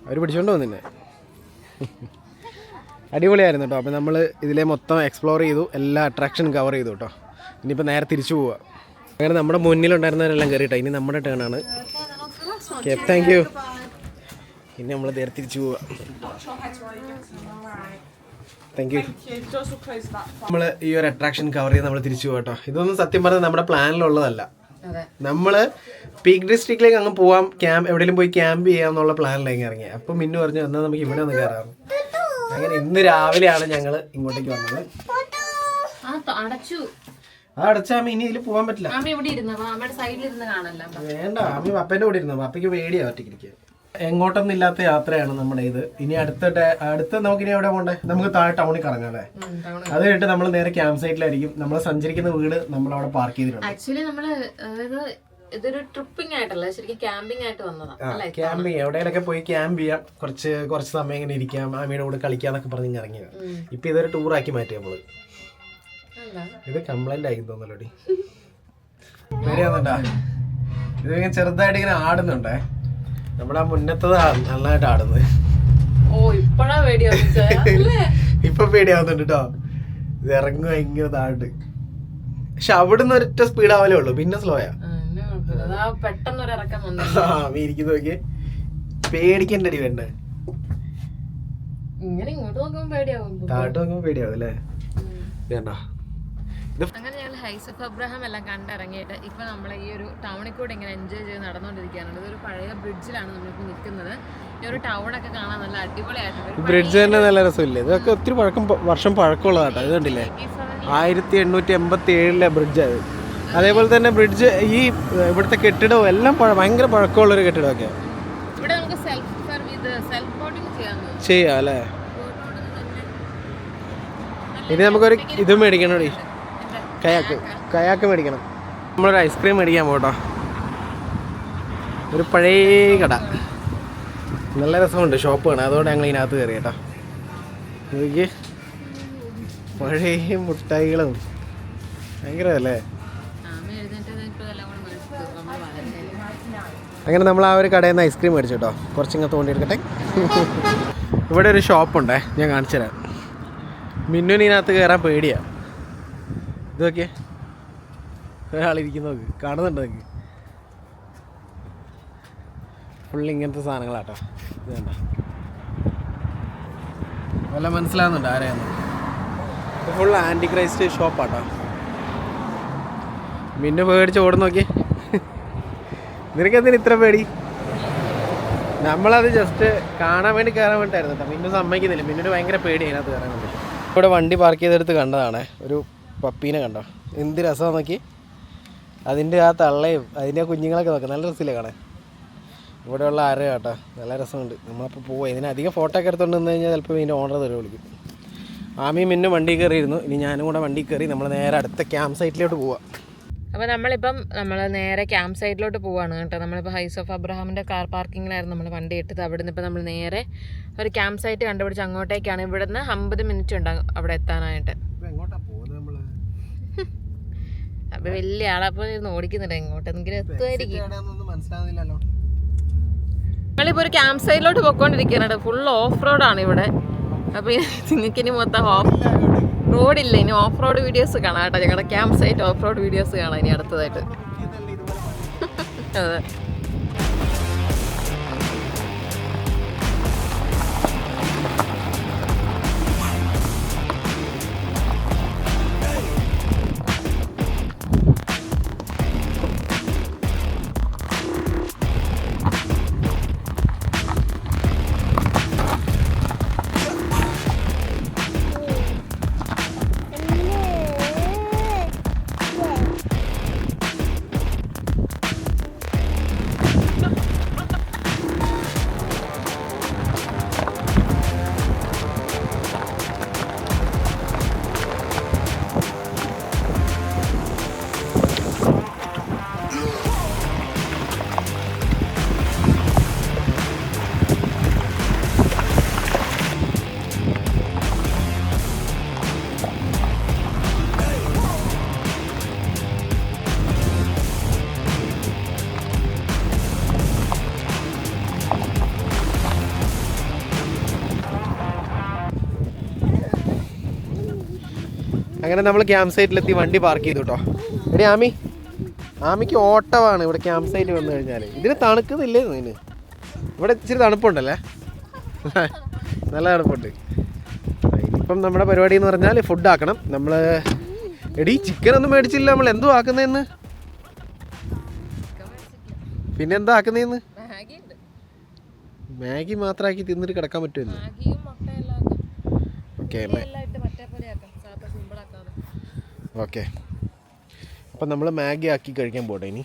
[SPEAKER 1] അവർ പിടിച്ചോണ്ട് വന്നില്ലേ അടിപൊളിയായിരുന്നു കേട്ടോ. അപ്പോൾ നമ്മൾ ഇതിലെ മൊത്തം എക്സ്പ്ലോർ ചെയ്തു. എല്ലാ അട്രാക്ഷനും കവർ ചെയ്തു കേട്ടോ. ഇനിയിപ്പോൾ നേരെ തിരിച്ചു പോവുക അങ്ങനെ നമ്മുടെ മുന്നിലുണ്ടായിരുന്നവരെല്ലാം കയറിയിട്ടാണ് ഇനി നമ്മുടെ ടേൺ ആണ്. ഓക്കെ താങ്ക് യു ഇനി നമ്മൾ നേരെ തിരിച്ചു പോവാ. താങ്ക് യു നമ്മൾ ഈ ഒരു അട്രാക്ഷൻ കവർ ചെയ്ത് നമ്മൾ തിരിച്ചു പോകട്ടോ കേട്ടോ ഇതൊന്നും സത്യം പറഞ്ഞാൽ നമ്മുടെ പ്ലാനിലുള്ളതല്ല
[SPEAKER 2] അതെ.
[SPEAKER 1] നമ്മൾ പീക്ക് ഡിസ്ട്രിക്റ്റിലേക്ക് അങ്ങ് പോവാം ക്യാമ്പ് എവിടെയെങ്കിലും പോയി ക്യാമ്പ് ചെയ്യാം എന്നുള്ള പ്ലാനിലേക്ക് ഇറങ്ങി. അപ്പം മിന്നു പറഞ്ഞു എന്നാൽ നമുക്ക് ഇവിടെ ഒന്ന് കയറാം അങ്ങനെ ഇന്ന് രാവിലെയാണ് ഞങ്ങൾ ഇങ്ങോട്ടേക്ക് വന്നത്.
[SPEAKER 2] അടച്ചു.
[SPEAKER 1] അടച്ചാ അമ്മ ഇനി ഇതിൽ പോകാൻ പറ്റില്ല.
[SPEAKER 2] അമ്മ ഇവിടെ ഇരുന്ന അമ്മയുടെ സൈഡിൽ ഇരുന്ന് കാണല്ല
[SPEAKER 1] വേണ്ട അമ്മ അപ്പന്റെ കൂടെ ഇരുന്നു പപ്പയ്ക്ക് പേടിയാ ഒറ്റയ്ക്കിരിക്കുക എങ്ങോട്ടൊന്നും ഇല്ലാത്ത യാത്രയാണ് നമ്മുടെ ഇത്. ഇനി അടുത്ത അടുത്ത നമുക്ക് ഇനി എവിടെ പോണ്ടേ? നമുക്ക് താഴെ ടൗണിൽ കറങ്ങാം അല്ലേ? അത് കഴിഞ്ഞിട്ട് നമ്മൾ നേരെ ക്യാമ്പ് സൈറ്റിലായിരിക്കും നമ്മൾ സഞ്ചരിക്കുന്ന വീട് നമ്മൾ അവിടെ പാർക്ക് ചെയ്തിട്ടുണ്ട്.
[SPEAKER 2] ആക്ച്വലി നമ്മൾ ഇതൊരു ട്രിപ്പിംഗ് ആയിട്ടല്ല ശരിക്കും ക്യാമ്പിംഗ് ആയിട്ട് വന്നതാണ് അല്ലേ?
[SPEAKER 1] ക്യാമ്പ് എവിടെയൊക്കെ പോയി ക്യാമ്പ് ചെയ്യാം. കുറച്ച് കുറച്ച് സമയം ഇങ്ങനെ ഇരിക്കാം. അമ്മയുടെ കൂടെ കളിക്കാന്നൊക്കെ പറഞ്ഞ് ഇറങ്ങിയത്. ഇപ്പൊ ഇതൊരു ടൂറാക്കി മാറ്റി
[SPEAKER 2] നമ്മൾ?
[SPEAKER 1] ഇത് കംപ്ലൈന്റ് ആയി തോന്നലോടി പേടിയാന്നുണ്ടാ ഇത് ഇങ്ങനെ ചെറുതായിട്ട് ഇങ്ങനെ ആടുന്നുണ്ടേ. നമ്മളാ ആ മുന്നത്തത് നന്നായിട്ട് ആടുന്നത്.
[SPEAKER 2] ഓ ഇപ്പഴാ
[SPEAKER 1] ഇപ്പൊ പേടിയാവുന്നുണ്ട് കേട്ടോ ഇത് ഇറങ്ങുക ഇങ്ങനെ താണ്ട്. പക്ഷെ അവിടുന്ന് ഒരൊറ്റ സ്പീഡ് ആവലേ ഉള്ളൂ. പിന്നെ സ്ലോയാ ഇരിക്കുന്നു നോക്കി പേടിക്കണ്ടടി വേണ്ട.
[SPEAKER 2] ഇങ്ങനെ ഇങ്ങോട്ട് നോക്കുമ്പോ പേടിയാവും.
[SPEAKER 1] താഴോട്ട് നോക്കുമ്പോ പേടിയാവും അല്ലേ? വേണ്ട.
[SPEAKER 2] അങ്ങനെ ഞങ്ങൾ ഹൈസ് ഓഫ് അബ്രഹാം എല്ലാം കണ്ടിറങ്ങിയിട്ട് ഇപ്പൊ നമ്മൾ ഈ ഒരു ടൗണിൽ കൂടെ ഇങ്ങനെ എൻജോയ് ചെയ്ത് നടന്നുകൊണ്ടിരിക്കുകയാണ് ഇതൊരു പഴയ ബ്രിഡ്ജിലാണ് നമ്മളിപ്പോ നിൽക്കുന്നത് ഈ ഒരു ടൗൺ ഒക്കെ കാണാൻ നല്ല അടിപൊളിയായിട്ട്
[SPEAKER 1] ബ്രിഡ്ജ് തന്നെ നല്ല രസമില്ലേ? ഇതൊക്കെ ഒത്തിരി പഴക്കം വർഷം പഴക്കമുള്ളതാട്ടോ. ഇത് കണ്ടില്ലേ?
[SPEAKER 2] 87
[SPEAKER 1] ആയിരത്തി എണ്ണൂറ്റി എൺപത്തി ഏഴിലെ ബ്രിഡ്ജ് അത്. അതേപോലെ തന്നെ ബ്രിഡ്ജ് ഈ ഇവിടുത്തെ കെട്ടിടവും എല്ലാം ഭയങ്കര പഴക്കമുള്ളൊരു കെട്ടിടമൊക്കെ.
[SPEAKER 2] ഇവിടെ നമുക്ക് സെൽഫ് ബോട്ടിംഗ്
[SPEAKER 1] ചെയ്യാം അല്ലേ? ഇനി നമുക്കൊരു ഇത് മേടിക്കണോടി കയാക്ക് കയാക്ക് മേടിക്കണം. നമ്മളൊരു ഐസ്ക്രീം മേടിക്കാൻ പോട്ടോ ഒരു പഴയ കട. നല്ല രസമുണ്ട് ഷോപ്പ് ആണ് അതുകൊണ്ട് ഞങ്ങൾ ഇതിനകത്ത് കയറി കേട്ടോ. നോക്കി പഴയ മുട്ടായികളും. ഭയങ്കരമല്ലേ അങ്ങനെ നമ്മൾ ആ ഒരു കടയിൽ നിന്ന് ഐസ്ക്രീം മേടിച്ചു കേട്ടോ. കുറച്ചിങ്ങനെ തോണ്ടിയെടുക്കട്ടെ ഇവിടെ ഒരു ഷോപ്പുണ്ടേ. ഞാൻ കാണിച്ചു തരാം മിന്നുവിനകത്ത് കയറാൻ പേടിയാ. ഇത് നോക്കിയേ. ഒരാളിരിക്കുന്ന നോക്ക്. കാണുന്നുണ്ടോ നിങ്ങൾക്ക് ഫുള്ള് ഇങ്ങനത്തെ സാധനങ്ങളാട്ടോ. ഇത് വേണ്ട വല്ല മനസ്സിലാകുന്നുണ്ട് ആരെയാണ് ഫുൾ ആന്റി ക്രൈസ്റ്റ് ഷോപ്പാട്ടോ മിന്നു പേടിച്ച് ഓടുന്നു നോക്കി നിനക്കെന്തിന് ഇത്ര പേടി? നമ്മളത് ജസ്റ്റ് കാണാൻ വേണ്ടി കയറാൻ വേണ്ടിയിട്ടായിരുന്നു കേട്ടോ മിന്നു സമ്മതിക്കുന്നില്ല. മിന്നിന് ഭയങ്കര പേടി അതിനകത്ത് കയറാൻ വേണ്ടി ഇവിടെ വണ്ടി പാർക്ക് ചെയ്തെടുത്ത് കണ്ടതാണ്. ഒരു പപ്പീനെ കണ്ടോ? എന്ത് രസമാണ് നോക്കി. അതിന്റെ ആ തള്ളയും അതിന്റെ ആ കുഞ്ഞുങ്ങളൊക്കെ നോക്കാം നല്ല രസമില്ലേ കാണാൻ? ഇവിടെയുള്ള ആര കേട്ടോ നല്ല രസമുണ്ട്. നമ്മളപ്പോൾ പോവുക ഇതിന് അധികം ഫോട്ടോ ഒക്കെ എടുത്തുകൊണ്ട് വന്നു കഴിഞ്ഞാൽ ചിലപ്പോൾ ഇതിന്റെ ഓണർ തരും വിളിക്കും. ആമിയും മിന്നും വണ്ടി കയറിയിരുന്നു. ഇനി ഞാനും കൂടെ വണ്ടി കയറി നമ്മൾ നേരെ അടുത്ത ക്യാമ്പ് സൈറ്റിലോട്ട് പോവാം.
[SPEAKER 2] അപ്പോൾ നമ്മളിപ്പം നമ്മൾ നേരെ ക്യാമ്പ് സൈറ്റിലോട്ട് പോവാണ് കേട്ടോ. നമ്മളിപ്പോൾ ഹൈസ് ഓഫ് അബ്രഹാമിന്റെ കാർ പാർക്കിങ്ങിലായിരുന്നു നമ്മൾ വണ്ടി ഇട്ടത്. അവിടെ നിന്ന് ഇപ്പോൾ നമ്മൾ നേരെ ഒരു ക്യാമ്പ് സൈറ്റ് കണ്ടുപിടിച്ച് അങ്ങോട്ടേക്കാണ്. ഇവിടുന്ന് അമ്പത് മിനിറ്റ് ഉണ്ടാകും അവിടെ എത്താനായിട്ട്. *laughs* അപ്പോൾ വലിയ ആളപ്പോ ഇരുന്ന് ഓടിക്കുന്നുണ്ട് എങ്ങോട്ടെങ്കിലും എത്തുമായിരിക്കും. ഞങ്ങളിപ്പോ ഒരു ക്യാമ്പ് സൈഡിലോട്ട് പോയിക്കൊണ്ടിരിക്കുന്നുണ്ട് ഫുൾ ഓഫ് റോഡ് ആണ് ഇവിടെ. അപ്പൊ *laughs* നിങ്ങൾക്ക് ഇനി മൊത്തം ഓഫ് റോഡില്ല ഇനി ഓഫ് റോഡ് വീഡിയോസ് കാണാം കേട്ടോ. ഞങ്ങളുടെ camp site off road videos കാണാം ഇനി അടുത്തതായിട്ട്. *laughs* അതെ.
[SPEAKER 1] അങ്ങനെ നമ്മൾ ക്യാമ്പ് സൈറ്റിലെത്തി വണ്ടി പാർക്ക് ചെയ്തു കേട്ടോ എടി ആമി ആമിക്ക് ഓട്ടമാണ് ഇവിടെ ക്യാമ്പ് സൈറ്റിൽ വന്നു കഴിഞ്ഞാൽ ഇതിന് തണുക്കുന്നില്ലേ ഇതിന്? ഇവിടെ ഇച്ചിരി തണുപ്പുണ്ടല്ലേ? *laughs* നല്ല തണുപ്പുണ്ട്. ഇനിയിപ്പം നമ്മുടെ പരിപാടി എന്ന് പറഞ്ഞാൽ ഫുഡ് ആക്കണം. നമ്മൾ എടി ചിക്കൻ ഒന്നും മേടിച്ചില്ല. നമ്മൾ എന്തോ ആക്കുന്നതെന്ന് പിന്നെ എന്താ ആക്കുന്നതെന്ന്
[SPEAKER 2] മാഗി
[SPEAKER 1] മാത്രമാക്കി തിന്നിട്ട് കിടക്കാൻ പറ്റുമെന്ന് ഓക്കെ
[SPEAKER 2] എല്ലാം ഇട്ട് മറ്റേ പോലെ ആക്കാം സാധാ സിമ്പിൾ ആക്കാതെ
[SPEAKER 1] ഓക്കെ. അപ്പം നമ്മൾ മാഗി ആക്കി കഴിക്കാൻ പോട്ടെ ഇനി.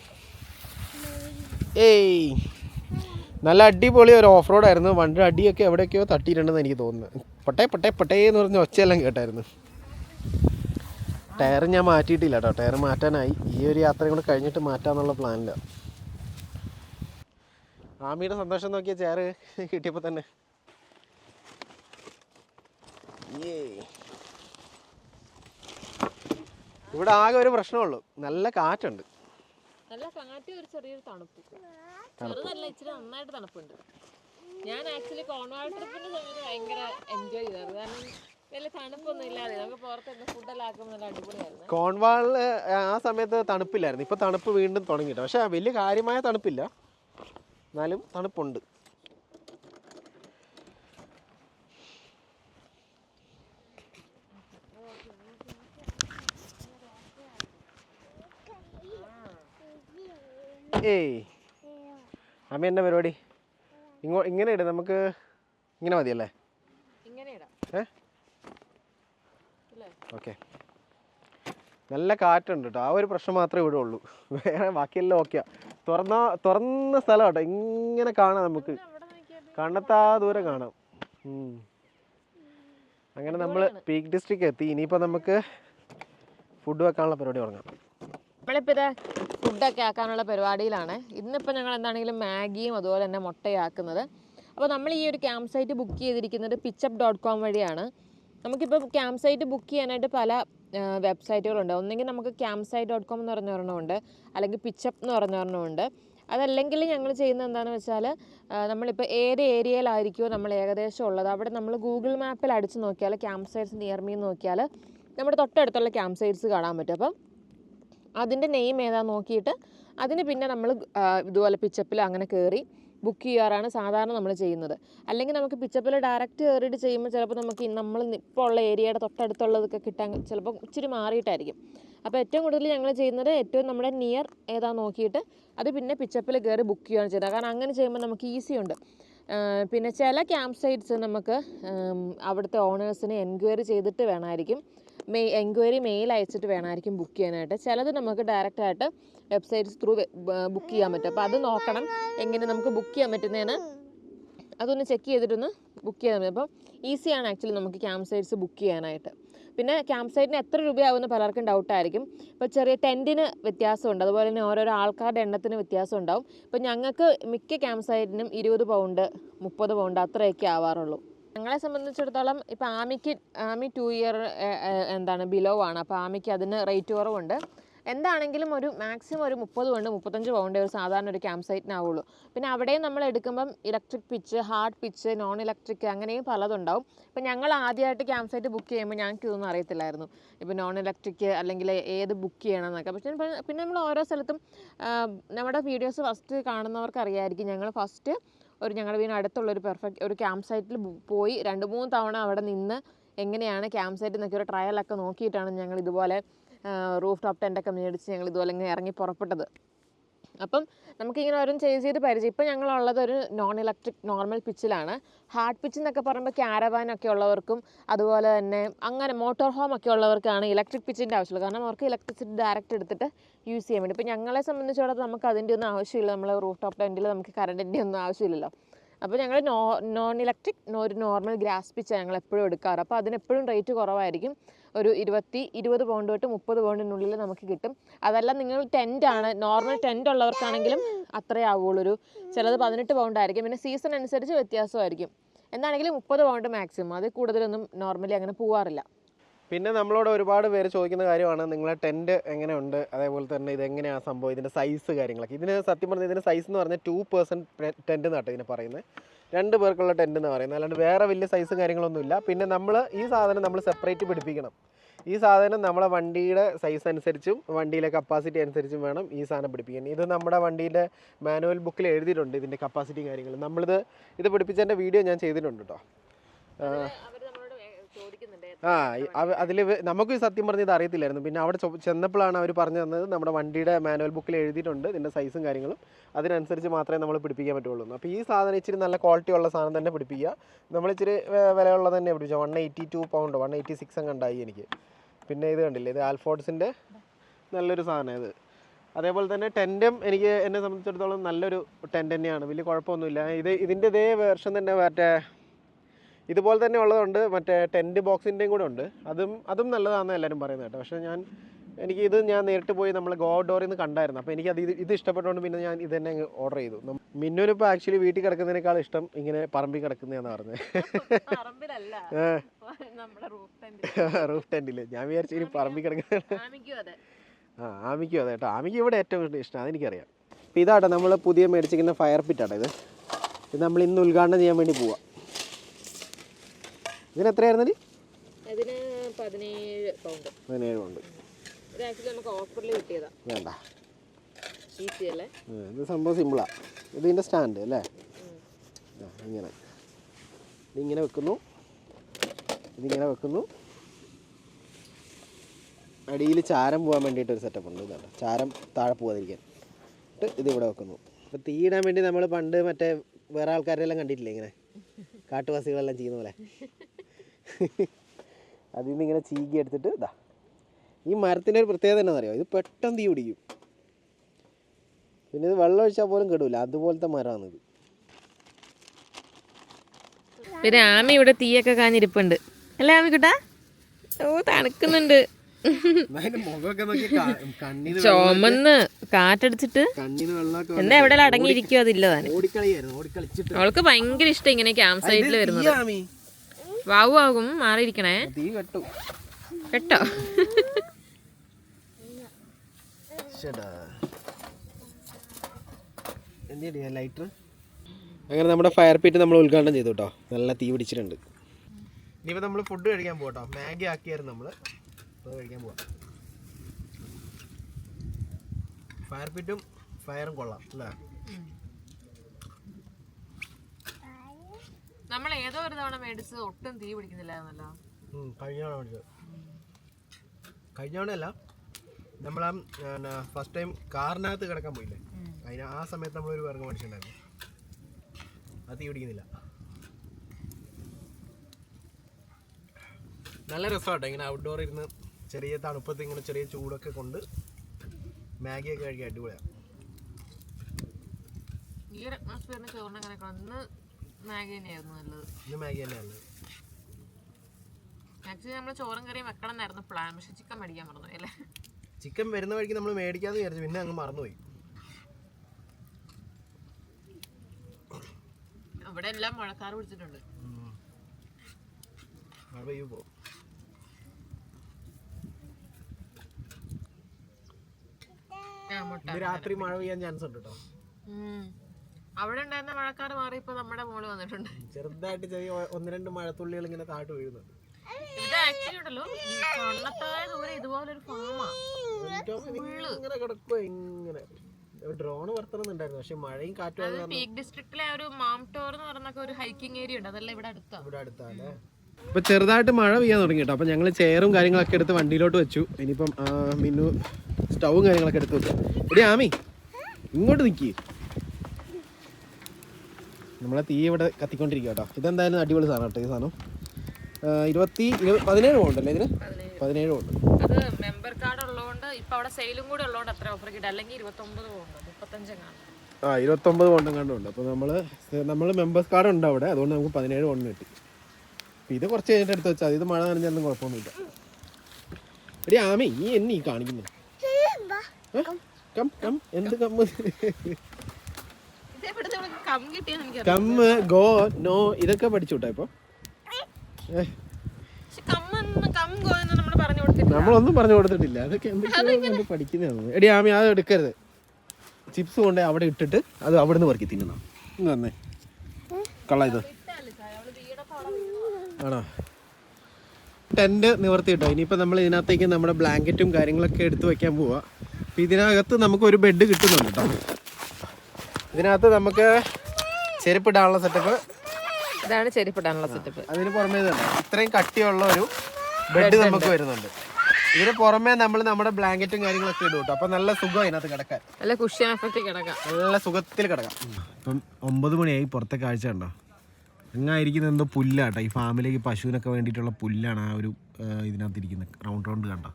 [SPEAKER 1] ഏയ്. നല്ല അടിപൊളി ഒരു ഓഫ് റോഡ് ആയിരുന്നു. വണ്ടി അടിയൊക്കെ എവിടെയൊക്കെയോ തട്ടിയിട്ടുണ്ടെന്ന് എനിക്ക് തോന്നുന്നു. പട്ടേ പട്ടേ പട്ടേ എന്ന് പറഞ്ഞ ഒച്ചയെല്ലാം കേട്ടായിരുന്നു. ടയർ ഞാൻ മാറ്റിയിട്ടില്ല കേട്ടോ. ടയർ മാറ്റാനായി. ഈ ഒരു യാത്രയും കൂടെ കഴിഞ്ഞിട്ട് മാറ്റാന്നുള്ള പ്ലാനില്ല ആമിയുടെ സന്തോഷം നോക്കിയ ചെയർ കിട്ടിയപ്പോൾ തന്നെ. ഏയ്. ഇവിടെ ആകെ ഒരു പ്രശ്നമുള്ളൂ. നല്ല കാറ്റുണ്ട്.
[SPEAKER 2] നല്ല കാറ്റ് ഒരു ചെറിയൊരു തണുപ്പ്. ചെറുതല്ല ഇച്ചിരി നന്നായിട്ട് തണുപ്പുണ്ട്. ഞാൻ ആക്ച്വലി കോൺവാൾ ട്രിപ്പിന്റെ സമയത്ത് ഭയങ്കര എൻജോയ് ചെയ്തായിരുന്നു കാരണം വലിയ തണുപ്പൊന്നും ഇല്ലാതെ നമുക്ക് പുറത്ത് ഫുഡെല്ലാം ആക്കുമ്പോൾ നല്ല അടിപൊളിയായിരുന്നു.
[SPEAKER 1] കോൺവാളിൽ ആ സമയത്ത് തണുപ്പില്ലായിരുന്നു. ഇപ്പൊ തണുപ്പ് വീണ്ടും തുടങ്ങിയിട്ട് പക്ഷെ വലിയ കാര്യമായ തണുപ്പില്ല. എന്നാലും തണുപ്പുണ്ട്. ഏയ്. അമ്മ എന്നാ പരിപാടി? ഇങ്ങോ ഇങ്ങനെ ഇട നമുക്ക് ഇങ്ങനെ മതിയല്ലേ? ഓക്കെ. നല്ല കാറ്റുണ്ട് കേട്ടോ ആ ഒരു പ്രശ്നം മാത്രമേ ഇവിടെ ഉള്ളൂ. വേറെ ബാക്കിയെല്ലാം ഓക്കെയാ. തുറന്ന തുറന്ന സ്ഥലം കേട്ടോ ഇങ്ങനെ കാണാം നമുക്ക്. കണ്ണത്താ ദൂരം കാണാം. അങ്ങനെ നമ്മൾ പീക്ക് ഡിസ്ട്രിക്ട് എത്തി. ഇനിയിപ്പോൾ നമുക്ക് ഫുഡ് വെക്കാനുള്ള പരിപാടി തുടങ്ങാം.
[SPEAKER 2] ഫുഡൊക്കെ ആക്കാനുള്ള പരിപാടിയിലാണ്. ഇന്നിപ്പോൾ ഞങ്ങൾ എന്താണെങ്കിലും മാഗിയും അതുപോലെ തന്നെ മുട്ടയാക്കുന്നത്. അപ്പോൾ നമ്മൾ ഈ ഒരു ക്യാമ്പ് സൈറ്റ് ബുക്ക് ചെയ്തിരിക്കുന്നത് പിച്ചപ്പ് ഡോട്ട് കോം വഴിയാണ്. നമുക്കിപ്പോൾ ക്യാമ്പ് സൈറ്റ് ബുക്ക് ചെയ്യാനായിട്ട് പല വെബ്സൈറ്റുകളുണ്ട്. ഒന്നെങ്കിൽ നമുക്ക് ക്യാമ്പ് സൈറ്റ് ഡോട്ട് കോം എന്ന് പറഞ്ഞ ഒരെണ്ണമുണ്ട് അല്ലെങ്കിൽ പിച്ചപ്പ് എന്ന് പറഞ്ഞ ഒരെണ്ണമുണ്ട് അതല്ലെങ്കിൽ ഞങ്ങൾ ചെയ്യുന്നത് എന്താണെന്ന് വെച്ചാൽ നമ്മളിപ്പോൾ ഏത് ഏരിയയിലായിരിക്കുമോ നമ്മൾ ഏകദേശം ഉള്ളത്. അവിടെ നമ്മൾ ഗൂഗിൾ മാപ്പിൽ അടിച്ച് നോക്കിയാൽ ക്യാമ്പ് സൈറ്റ്സ് നിയർ നോക്കിയാൽ നമ്മുടെ തൊട്ടടുത്തുള്ള ക്യാമ്പ് സൈറ്റ്സ് കാണാൻ പറ്റും. അപ്പം അതിന്റെ നെയിം ഏതാ നോക്കിയിട്ട് അതിന് പിന്നെ നമ്മൾ ഇതുപോലെ പിച്ചപ്പിൽ അങ്ങനെ കയറി ബുക്ക് ചെയ്യാറാണ് സാധാരണ നമ്മൾ ചെയ്യുന്നത്. അല്ലെങ്കിൽ നമുക്ക് പിച്ചപ്പിൽ ഡയറക്റ്റ് കയറിയിട്ട് ചെയ്യുമ്പോൾ ചിലപ്പോൾ നമുക്ക് നമ്മൾ ഇപ്പോൾ ഉള്ള ഏരിയയുടെ തൊട്ടടുത്തുള്ളതൊക്കെ കിട്ടാൻ ചിലപ്പോൾ ഇച്ചിരി മാറിയിട്ടായിരിക്കും. അപ്പോൾ ഏറ്റവും കൂടുതൽ ഞങ്ങൾ ചെയ്യുന്നത് ഏറ്റവും നമ്മുടെ നിയർ ഏതാ നോക്കിയിട്ട് അത് പിന്നെ പിച്ചപ്പിൽ കയറി ബുക്ക് ചെയ്യുകയാണ് ചെയ്യുന്നത്. കാരണം അങ്ങനെ ചെയ്യുമ്പോൾ നമുക്ക് ഈസി ഉണ്ട്. പിന്നെ ചില ക്യാമ്പ് സൈറ്റ്സ് നമുക്ക് അവിടുത്തെ ഓണേഴ്സിനെ എൻക്വയറി ചെയ്തിട്ട് വേണമായിരിക്കും. മെയ് എൻക്വയറി മെയിൽ അയച്ചിട്ട് വേണമായിരിക്കും ബുക്ക് ചെയ്യാനായിട്ട്. ചിലത് നമുക്ക് ഡയറക്റ്റായിട്ട് വെബ്സൈറ്റ്സ് ത്രൂ ബുക്ക് ചെയ്യാൻ പറ്റും. അപ്പോൾ അത് നോക്കണം. എങ്ങനെ നമുക്ക് ബുക്ക് ചെയ്യാൻ പറ്റുന്നതെന്ന് അതൊന്ന് ചെക്ക് ചെയ്തിട്ടൊന്ന് ബുക്ക് ചെയ്യാൻ പറ്റും. അപ്പം ഈസിയാണ് ആക്ച്വലി നമുക്ക് ക്യാമ്പ് സൈറ്റ്സ് ബുക്ക് ചെയ്യാനായിട്ട്. പിന്നെ ക്യാമ്പ് സൈറ്റിന് എത്ര രൂപയാവുമെന്ന് പലർക്കും ഡൗട്ടായിരിക്കും ഇപ്പോൾ ചെറിയ ടെന്റിന് വ്യത്യാസമുണ്ട്. അതുപോലെ തന്നെ ഓരോരോ ആൾക്കാരുടെ എണ്ണത്തിന് വ്യത്യാസം ഉണ്ടാവും ഇപ്പോൾ ഞങ്ങൾക്ക് മിക്ക ക്യാമ്പ് സൈറ്റിനും ഇരുപത് പൗണ്ട് മുപ്പത് പൗണ്ട് അത്രയൊക്കെ ആവാറുള്ളൂ. ഞങ്ങളെ സംബന്ധിച്ചിടത്തോളം ഇപ്പോൾ ആമിക്ക് ആമി ടു ഇയർ എന്താണ് ബിലോ ആണ്. അപ്പോൾ ആമിക്ക് അതിന് റേറ്റ് കുറവുണ്ട്. എന്താണെങ്കിലും ഒരു മാക്സിമം ഒരു മുപ്പത് കൊണ്ട് മുപ്പത്തഞ്ച് പൗണ്ട് ഒരു സാധാരണ ഒരു ക്യാമ്പ് സൈറ്റിനാവുള്ളൂ പിന്നെ അവിടെയും നമ്മൾ എടുക്കുമ്പം electric pitch hard pitch non electric അങ്ങനെയും പലതുണ്ടാവും. ഇപ്പം ഞങ്ങൾ ആദ്യമായിട്ട് ക്യാമ്പ് സൈറ്റ് ബുക്ക് ചെയ്യുമ്പോൾ ഞങ്ങൾക്ക് ഇതൊന്നും അറിയത്തില്ലായിരുന്നു. ഇപ്പോൾ നോൺ ഇലക്ട്രിക് അല്ലെങ്കിൽ ഏത് ബുക്ക് ചെയ്യണം എന്നൊക്കെ പക്ഷേ പിന്നെ നമ്മൾ ഓരോ സ്ഥലത്തും നമ്മുടെ വീഡിയോസ് ഫസ്റ്റ് കാണുന്നവർക്ക് അറിയായിരിക്കും ഞങ്ങൾ ഫസ്റ്റ് ഒരു ഞങ്ങളുടെ വീടിന് അടുത്തുള്ള ഒരു പെർഫെക്റ്റ് ഒരു ക്യാമ്പ് സൈറ്റിൽ പോയി. രണ്ട് മൂന്ന് തവണ അവിടെ നിന്ന് എങ്ങനെയാണ് ക്യാമ്പ് സൈറ്റ് എന്നൊക്കെ ഒരു ട്രയലൊക്കെ നോക്കിയിട്ടാണ് ഞങ്ങൾ ഇതുപോലെ റൂഫ് ടോപ്പ് ടെന്റൊക്കെ മേടിച്ച് ഞങ്ങൾ ഇതുപോലെ ഇങ്ങനെ ഇറങ്ങി പുറപ്പെട്ടത്. അപ്പം നമുക്കിങ്ങനെ ഓരോന്ന് ചെയ്ത് ചെയ്ത് പരിചയം. ഇപ്പം ഞങ്ങളുള്ളത് ഒരു നോൺ ഇലക്ട്രിക് നോർമൽ പിച്ചിലാണ് ഹാർഡ് പിച്ച് എന്നൊക്കെ പറയുമ്പോൾ ക്യാരവാൻ ഒക്കെ ഉള്ളവർക്കും അതുപോലെ തന്നെ അങ്ങനെ മോട്ടോർ ഹോം ഒക്കെ ഉള്ളവർക്കാണ് ഇലക്ട്രിക് പിച്ചിന്റെ ആവശ്യമുള്ളത്. കാരണം അവർക്ക് ഇലക്ട്രിസിറ്റി ഡയറക്റ്റ് എടുത്തിട്ട് യൂസ് ചെയ്യാൻ വേണ്ടി. ഇപ്പം ഞങ്ങളെ സംബന്ധിച്ചിടത്തോളം നമുക്ക് അതിന്റെ ഒന്നും ആവശ്യമില്ല. നമ്മൾ റൂഫ് ടോപ്പ് ടെന്റിൽ നമുക്ക് കറണ്ടിന്റെ ഒന്നും ആവശ്യമില്ലല്ലോ. അപ്പോൾ ഞങ്ങൾ നോ നോൺ ഇലക്ട്രിക് ഒരു നോർമൽ ഗ്രാസ് പിച്ചാണ് ഞങ്ങൾ എപ്പോഴും എടുക്കാറ്. അപ്പോൾ അതിനെപ്പോഴും റേറ്റ് കുറവായിരിക്കും. ഒരു ഇരുപത്തി ഇരുപത് പൗണ്ട് തൊട്ട് മുപ്പത് പൗണ്ടിനുള്ളിൽ നമുക്ക് കിട്ടും. അതല്ല നിങ്ങൾ ടെന്റ് ആണ് നോർമൽ ടെന്റ് ഉള്ളവർക്കാണെങ്കിലും അത്രേ ആവുള്ളൂ. ഒരു ചിലത് പതിനെട്ട് പൗണ്ട് ആയിരിക്കും. പിന്നെ സീസൺ അനുസരിച്ച് വ്യത്യാസമായിരിക്കും. എന്താണെങ്കിലും മുപ്പത് പൗണ്ട് മാക്സിമം അതിൽ കൂടുതലൊന്നും നോർമലി അങ്ങനെ പോവാറില്ല.
[SPEAKER 1] പിന്നെ നമ്മളോട് ഒരുപാട് പേര് ചോദിക്കുന്ന കാര്യമാണ് നിങ്ങളെ ടെന്റ് എങ്ങനെയുണ്ട്? അതേപോലെ തന്നെ ഇത് എങ്ങനെയാണ് സംഭവം? ഇതിന്റെ സൈസ് കാര്യങ്ങളൊക്കെ. ഇതിന് സത്യം പറഞ്ഞാൽ ഇതിന്റെ സൈസ് എന്ന് പറഞ്ഞാൽ ടു പേഴ്സന്റ് ടെന്റ് എന്നാട്ടോ ഇതിനെ പറയുന്നത്. രണ്ട് പേർക്കുള്ള ടെന്റ് എന്ന് പറയുന്നത്. അല്ലാണ്ട് വേറെ വലിയ സൈസും കാര്യങ്ങളൊന്നുമില്ല പിന്നെ നമ്മൾ ഈ സാധനം നമ്മൾ സെപ്പറേറ്റ് പിടിപ്പിക്കണം. ഈ സാധനം നമ്മളെ വണ്ടിയുടെ സൈസ് അനുസരിച്ചും വണ്ടിയിലെ കപ്പാസിറ്റി അനുസരിച്ചും വേണം ഈ സാധനം പിടിപ്പിക്കാൻ. ഇത് നമ്മുടെ വണ്ടിയുടെ മാനുവൽ ബുക്കിൽ എഴുതിയിട്ടുണ്ട് ഇതിന്റെ കപ്പാസിറ്റി കാര്യങ്ങൾ നമ്മളിത് ഇത് പിടിപ്പിച്ചതിന്റെ വീഡിയോ ഞാൻ ചെയ്തിട്ടുണ്ട് കേട്ടോ ആ അതിൽ നമുക്ക് സത്യം പറഞ്ഞത് അറിയത്തില്ലായിരുന്നു. പിന്നെ അവിടെ ചെന്നപ്പോഴാണ് അവർ പറഞ്ഞു തന്നത് നമ്മുടെ വണ്ടിയുടെ മാനുവൽ ബുക്കിൽ എഴുതിയിട്ടുണ്ട് ഇതിന്റെ സൈസും കാര്യങ്ങളും. അതിനനുസരിച്ച് മാത്രമേ നമ്മൾ പിടിപ്പിക്കാൻ പറ്റുള്ളൂ. അപ്പോൾ ഈ സാധനം ഇച്ചിരി നല്ല ക്വാളിറ്റി ഉള്ള സാധനം തന്നെ പിടിപ്പിക്കുക. നമ്മൾ ഇച്ചിരി വിലയുള്ളത് തന്നെ പിടിപ്പിച്ചത് one eighty two pound one eighty six അങ്ങ് ഉണ്ടായി എനിക്ക്. പിന്നെ ഇത് കണ്ടില്ലേ? ഇത് ആൽഫോർഡ്സിന്റെ നല്ലൊരു സാധനം ഇത്. അതേപോലെ തന്നെ ടെന്റും എനിക്ക് എന്നെ സംബന്ധിച്ചിടത്തോളം നല്ലൊരു ടെന്റ് തന്നെയാണ്. വലിയ കുഴപ്പമൊന്നുമില്ല. ഇത് ഇതിന്റെ ഇതേ വേർഷൻ തന്നെ മറ്റേ ഇതുപോലെ തന്നെ ഉള്ളതുണ്ട്. മറ്റേ ടെന്റ് ബോക്സിന്റെയും കൂടെ ഉണ്ട്. അതും അതും നല്ലതാണെന്ന് എല്ലാവരും പറയുന്നത് കേട്ടോ. പക്ഷേ ഞാൻ എനിക്ക് ഇത് ഞാൻ നേരിട്ട് പോയി നമ്മൾ ഗോ ഡോറിൽ നിന്ന് കണ്ടായിരുന്നു. അപ്പോൾ എനിക്ക് അത് ഇത് ഇത് ഇഷ്ടപ്പെട്ടുകൊണ്ട് പിന്നെ ഞാൻ ഇത് തന്നെ ഓർഡർ ചെയ്തു. മിന്നുവിനിപ്പോൾ ആക്ച്വലി വീട്ടിൽ കിടക്കുന്നതിനേക്കാൾ ഇഷ്ടം ഇങ്ങനെ പറമ്പിൽ കിടക്കുന്നതെന്ന് പറഞ്ഞത്
[SPEAKER 2] റൂഫ്
[SPEAKER 1] ടെന്റിൽ ടെന്റിൽ ഞാൻ വിചാരിച്ചു ഇനി പറമ്പിൽ കിടക്കുന്ന ആ ആമിക്കും അതെ കേട്ടോ. ആമിക്ക് ഇവിടെ ഏറ്റവും ഇഷ്ടം അതെനിക്കറിയാം. അപ്പോൾ ഇതാട്ടോ നമ്മൾ പുതിയ മേടിച്ചിരിക്കുന്ന ഫയർ പിറ്റാട്ടോ ഇത്. ഇത് നമ്മൾ ഇന്ന് ഉദ്ഘാടനം ചെയ്യാൻ വേണ്ടി പോവാം. ഇതിന് എത്രയായിരുന്നു ഡി?
[SPEAKER 2] ഇതിന് പതിനേഴ് പൗണ്ട്.
[SPEAKER 1] പതിനേഴ്
[SPEAKER 2] ഇത് ആക്ച്വലി നമുക്ക് ഓഫറിൽ കിട്ടിയതാ.
[SPEAKER 1] വേണ്ട.
[SPEAKER 2] ഈസി അല്ലേ?
[SPEAKER 1] ഇത് സംഭവം സിമ്പിളാണ് ഇത് ഇതിന്റെ സ്റ്റാൻഡ് അല്ലേ? ഇങ്ങനെ. ഇതിങ്ങനെ വെക്കുന്നു. ഇതിങ്ങനെ വെക്കുന്നു. അടിയിൽ ചാരം പോകാൻ വേണ്ടിയിട്ട് ഒരു സെറ്റപ്പ് ഉണ്ട് ഇതാണ് ചാരം താഴെ പോകാതിരിക്കാൻ എന്നിട്ട് ഇത് ഇവിടെ വെക്കുന്നു. അപ്പോൾ തീയിടാൻ വേണ്ടി നമ്മൾ പണ്ട് മറ്റേ വേറെ ആൾക്കാരെല്ലാം കണ്ടിട്ടില്ലേ ഇങ്ങനെ? കാട്ടുവാസികളെല്ലാം ചെയ്യുന്ന പോലെ. *laughs* അതിൽ നിന്ന് ഇങ്ങനെ ചീകി എടുത്തിട്ട് ഇതാ ഈ മരത്തിന്റെ ഒരു പ്രത്യേകത എന്താണെന്നറിയോ? ഇത് പെട്ടെന്ന് തീ പിടിക്കും. പിന്നെ ഇത് വെള്ളം ഒഴിച്ചാൽ പോലും കെടൂല. അതുപോലത്തെ മരമാണ് ഇത്.
[SPEAKER 2] പിന്നെ ആമി ഇവിടെ തീയൊക്കെ കാഞ്ഞിരിപ്പുണ്ട്. അല്ലേ ആമിക്കുട്ടാ ഓ തണുക്കുന്നുണ്ട്. ചുമന്ന് കാറ്റടിച്ചിട്ട് എന്താ എവിടെ അടങ്ങിയിരിക്കും അതില്ല താൻ
[SPEAKER 1] ഓടിക്കളിയായിരുന്നു ഓടിക്കളിച്ചിട്ട്.
[SPEAKER 2] അവൾക്ക് ഭയങ്കര ഇഷ്ടം ഇങ്ങനെ ക്യാമ്പ് സൈറ്റിൽ വരുന്നത്.
[SPEAKER 1] തീയാമി.
[SPEAKER 2] വാവു ആകും മാറിയിരിക്കണേ.
[SPEAKER 1] തീ കെട്ടു.
[SPEAKER 2] കേട്ടോ.
[SPEAKER 1] ലൈറ്റർ? അങ്ങനെ നമ്മുടെ ഫയർ പീറ്റ് നമ്മൾ ഉദ്ഘാടനം ചെയ്തു കേട്ടോ. നല്ല തീ പിടിച്ചിട്ടുണ്ട്. ഇനിയിപ്പോൾ നമ്മൾ ഫുഡ് കഴിക്കാൻ പോകട്ടോ മാഗി ആക്കിയായിരുന്നു നമ്മൾ കഴിക്കാൻ പോവാം. ഫയർ പീറ്റും ഫയറും കൊള്ളാം അല്ലേ?
[SPEAKER 2] നമ്മൾ ഏതോ ഒരു തവണ മേടിച്ചത് ഒട്ടും തീ പിടിക്കുന്നില്ലായിരുന്നല്ലോ.
[SPEAKER 1] കഴിഞ്ഞ തവണ മേടിച്ചത്. കഴിഞ്ഞ തവണയല്ല നമ്മൾ ആ ഫസ്റ്റ് ടൈം കാറിനകത്ത് കിടക്കാൻ പോയില്ലേ? അതിന് ആ സമയത്ത് നമ്മളൊരു വിറക് മേടിച്ചിട്ടുണ്ടായിരുന്നു. അത് തീ പിടിക്കുന്നില്ല. നല്ല രസമാട്ടോ ഇങ്ങനെ ഔട്ട്ഡോർ ഇരുന്ന് ചെറിയ തണുപ്പത്ത് ഇങ്ങനെ ചെറിയ ചൂടൊക്കെ കൊണ്ട് മാഗിയൊക്കെ കഴിക്കാൻ അടിപൊളിയാണ്
[SPEAKER 2] ഈ ഒരു അറ്റ്മോസ്ഫിയറിന് ചോറിനെ കണക്കാണ് ഇന്ന് മാഗി തന്നെയായിരുന്നു നല്ലത്.
[SPEAKER 1] ഇന്ന് മാഗി തന്നെയാണ്
[SPEAKER 2] ആക്ച്വലി നമ്മൾ ചോറും കറിയും വെക്കണം എന്നായിരുന്നു പ്ലാൻ പക്ഷെ ചിക്കൻ മേടിക്കാൻ മറന്നു അല്ലേ?
[SPEAKER 1] ചിക്കൻ വരുന്ന വഴിക്ക് നമ്മൾ മേടിക്കാന്ന് വിചാരിച്ചു. പിന്നെ അങ്ങ് മറന്നുപോയി.
[SPEAKER 2] ഇവിടെ എല്ലാം മഴക്കാർ പിടിച്ചിട്ടുണ്ട്.
[SPEAKER 1] മഴ രാത്രി മഴ പെയ്യാൻ ചാൻസ് ഉണ്ട്? കേട്ടോ.
[SPEAKER 2] അവിടെ ഉണ്ടായിരുന്ന മഴക്കാർ മാറി ഇപ്പൊ നമ്മുടെ മോൾ വന്നിട്ടുണ്ട്.
[SPEAKER 1] ചെറുതായിട്ട് ചെറിയ ഒന്ന് രണ്ട് മഴത്തുള്ളികൾ ഇങ്ങനെ താഴ്ത്തു വീഴുന്നുണ്ട്.
[SPEAKER 2] ഇത് ആക്ച്വലി ഉണ്ടല്ലോ കണ്ണത്തായ ദൂരെ ഇതുപോലൊരു ഫാമാ
[SPEAKER 1] ഇങ്ങനെ കിടക്കുക ഇങ്ങനെ ഡ്രോൺ വർത്തണമെന്നുണ്ടായിരുന്നു പക്ഷെ മഴയും കാറ്റും
[SPEAKER 2] പീക്ക് ഡിസ്ട്രിക്റ്റിലെ ഒരു മാംടോർ എന്ന് പറഞ്ഞ ഒരു ഹൈക്കിംഗ് ഏരിയ ഉണ്ട് അതെല്ലാം ഇവിടെ അടുത്താ?
[SPEAKER 1] ഇവിടെ അടുത്താണ് ഇപ്പൊ ചെറുതായിട്ട് മഴ പെയ്യാൻ തുടങ്ങി കേട്ടോ അപ്പൊ ഞങ്ങൾ ചെയറും കാര്യങ്ങളൊക്കെ എടുത്ത് വണ്ടിയിലോട്ട് വെച്ചു. ഇനിയിപ്പം മിന്നു സ്റ്റൗവും കാര്യങ്ങളൊക്കെ എടുത്ത് വെച്ചു. എടി ആമി ഇങ്ങോട്ട് നിക്കി. നമ്മളെ തീ ഇവിടെ കത്തിക്കൊണ്ടിരിക്കുക കേട്ടോ. ഇതെന്തായാലും അടിപൊളി സാധനം കേട്ടോ ഈ സാധനം. ഇരുപത്തി ഇരു പതിനേഴ് പോകണ്ടല്ലേ ഇതിന്? പതിനേഴ്. പോകണ്ട
[SPEAKER 2] അത് മെമ്പർ കാർഡ് ഉള്ളതുകൊണ്ട് ഇപ്പൊ അവിടെ സെയിലും കൂടെ ഉള്ളതുകൊണ്ട് അത്ര ഓഫർ കിട്ടും അല്ലെങ്കിൽ ഇരുപത്തൊമ്പത് പോകുന്നു മുപ്പത്തഞ്ചെങ്ങാണ്
[SPEAKER 1] ആ ഇരുപത്തൊമ്പത് പോണ്ടും കണ്ടുണ്ട് അപ്പോൾ നമ്മൾ നമ്മൾ മെമ്പേഴ്സ് കാർഡ് ഉണ്ട് അവിടെ. അതുകൊണ്ട് നമുക്ക് പതിനേഴ് പോണ്ട് കിട്ടി. ഇത് കുറച്ച് കഴിഞ്ഞിട്ട് എടുത്ത് വെച്ചാൽ ഇത് മഴ നനഞ്ഞാലും കുഴപ്പമൊന്നുമില്ല. എടി ആമേ നീ എന്നീ കാണിക്കുന്നു? Come come. എന്ത് കമ്മ്
[SPEAKER 2] ഇതെവിടെ നമുക്ക് കം കിട്ടിയെന്ന് എനിക്ക്
[SPEAKER 1] കമ്മ് ഗോ നോ ഇതൊക്കെ പഠിച്ചുട്ടോ ഇപ്പൊ? നമ്മളൊന്നും പറഞ്ഞു കൊടുത്തിട്ടില്ല. അതൊക്കെ എന്തൊക്കെയാണ് പഠിക്കുന്നതാണ് എടി ആമി അത് എടുക്കരുത്. ചിപ്സ് കൊണ്ട് അവിടെ ഇട്ടിട്ട് അത് അവിടെ നിന്ന് പറക്കി തിന്നണം. തന്നെ കള്ള ഇത്. ആണോ? ടെന്റ് നിവർത്തി കിട്ടോ ഇനിയിപ്പോൾ നമ്മൾ ഇതിനകത്തേക്ക് നമ്മുടെ ബ്ലാങ്കറ്റും കാര്യങ്ങളൊക്കെ എടുത്ത് വെക്കാൻ പോവാ. അപ്പം ഇതിനകത്ത് നമുക്ക് ഒരു ബെഡ് കിട്ടുന്നുണ്ട് കേട്ടോ ഇതിനകത്ത് നമുക്ക് ചെരുപ്പിടാനുള്ള സെറ്റപ്പ്
[SPEAKER 2] ഇതാണ് ചെരിപ്പിടാനുള്ള സെറ്റപ്പ്
[SPEAKER 1] അതിന് പുറമേ തന്നെ. ഇത്രയും കട്ടിയുള്ള ഒരു ബെഡ് നമുക്ക് വരുന്നുണ്ട്. ഇതിന് പുറമേ നമ്മൾ നമ്മുടെ ബ്ലാങ്കറ്റും കാര്യങ്ങളൊക്കെ ഇടും കേട്ടോ. അപ്പൊ നല്ല സുഖം അതിനകത്ത് കിടക്കാൻ.
[SPEAKER 2] നല്ല കുഷ്യൻ എഫക്റ്റ് കിടക്കാം.
[SPEAKER 1] നല്ല സുഖത്തിൽ കിടക്കാം. ഇപ്പം ഒമ്പത് മണിയായി പുറത്തെ കാഴ്ച കണ്ടോ? അങ്ങായിരിക്കുന്ന എന്തോ പുല്ലാട്ടോ ഈ ഫാമിലേക്ക് പശുവിനൊക്കെ വേണ്ടിയിട്ടുള്ള പുല്ലാണ് ആ ഒരു ഇതിനകത്ത് ഇരിക്കുന്നത്. റൗണ്ട് റൗണ്ട് കണ്ടോ?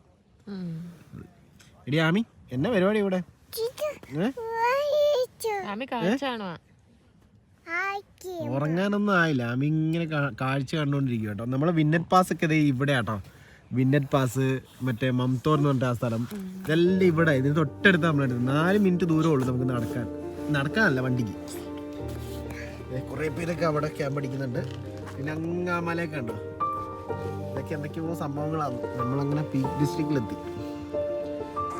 [SPEAKER 1] എടി ആമി എന്നാ പരിപാടി ഇവിടെ?
[SPEAKER 2] ആമി
[SPEAKER 1] ഉറങ്ങാനൊന്നും ആയില്ല. ആമി ഇങ്ങനെ കാഴ്ച കണ്ടുകൊണ്ടിരിക്കുക കേട്ടോ. നമ്മളെ വിന്നറ്റ് പാസ് ഒക്കെ ദേ ഇവിടെ കേട്ടോ വിന്നറ്റ് പാസ് മറ്റേ മംതോർ എന്ന് പറഞ്ഞ ആ സ്ഥലം. ഇതെല്ലാം ഇവിടെ. ഇതിന് തൊട്ടടുത്ത് നമ്മളെടുത്ത് നാല് മിനിറ്റ് ദൂരം ഉള്ളൂ നമുക്ക് നടക്കാൻ. നടക്കാനല്ല വണ്ടിക്ക്. കുറെ കുറേ പേരൊക്കെ അവിടെ ക്യാമ്പ് അടിക്കുന്നുണ്ട്. പിന്നെ അങ്ങ് ആ മലയൊക്കെ ഉണ്ടോ ഇതൊക്കെ എന്തൊക്കെയോ സംഭവങ്ങളാണ്. നമ്മളങ്ങനെ പീക്ക് ഡിസ്ട്രിക്റ്റിലെത്തി.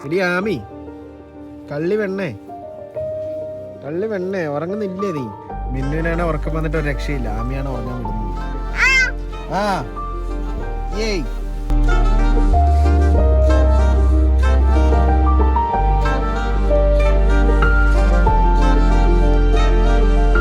[SPEAKER 1] ഇടി ആമി കള്ളി വെണ്ണേ. കള്ളി വെണ്ണേ ഉറങ്ങുന്നില്ലേ നീ? മിന്നുവിനാണ് ഉറക്കം വന്നിട്ട് ഒരു രക്ഷയില്ല. ആമിയാണ് ഉറങ്ങാൻ വിടുന്നത്? ആ ഏയ്.